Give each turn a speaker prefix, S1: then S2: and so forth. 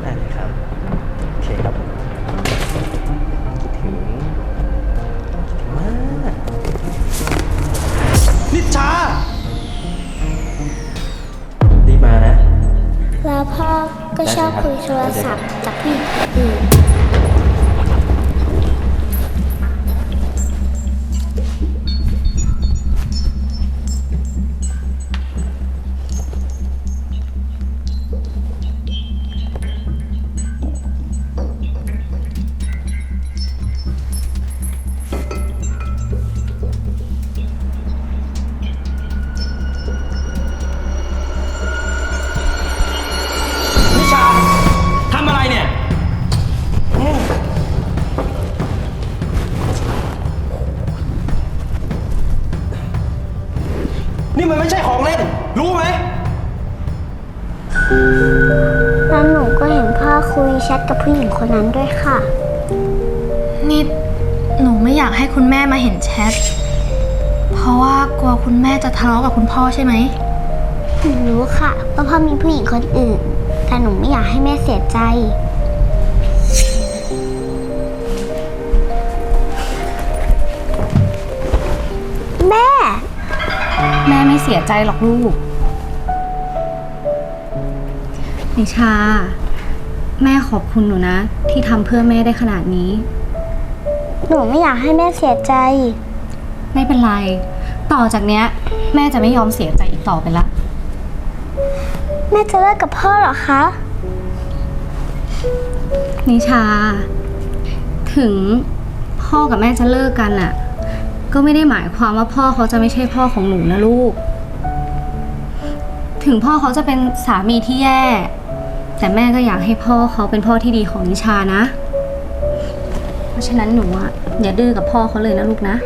S1: ได้เครับ โอเคครับคิดถึงมากนิ
S2: ชารีบมานะ แล้วพ่อก็ชอบคุยโท
S1: รศัพท์กับพี่อื่
S2: มันไม่ใช่ของเล่น รู้ไหม
S1: แล้วหนูก็เห็นพ่อคุยแชทกับผู้หญิงคนนั้นด้วยค่ะ
S3: นี่หนูไม่อยากให้คุณแม่มาเห็นแชท เพราะว่ากลัวคุณแม่จะทะเลาะกับคุณพ่อใช่ไหม
S1: หนูรู้ค่ะว่าพ่อมีผู้หญิงคนอื่น แต่หนูไม่อยากให้แม่เสียใจ
S4: เสียใจหรอกลูก นิชา แม่ขอบคุณหนูนะ ที่ทำเพื่อแม่ได้ขนาดนี้
S1: หนูไม่อยากให้แม่เสียใจ
S4: ไม่เป็นไร ต่อจากเนี้ย แม่จะไม่ยอมเสียใจอีกต่อไปละ
S1: แม่จะเลิกกับพ่อเหรอคะ
S4: นิชา ถึงพ่อกับแม่จะเลิกกันน่ะก็ไม่ได้หมายความว่าพ่อเขาจะไม่ใช่พ่อของหนูนะลูก ถึงพ่อเขาจะเป็นสามีที่แย่ แต่แม่ก็อยากให้พ่อเขาเป็นพ่อที่ดีของนิชานะ เพราะฉะนั้นหนูอะอย่าดื้อกับพ่อเขาเลยนะลูกนะ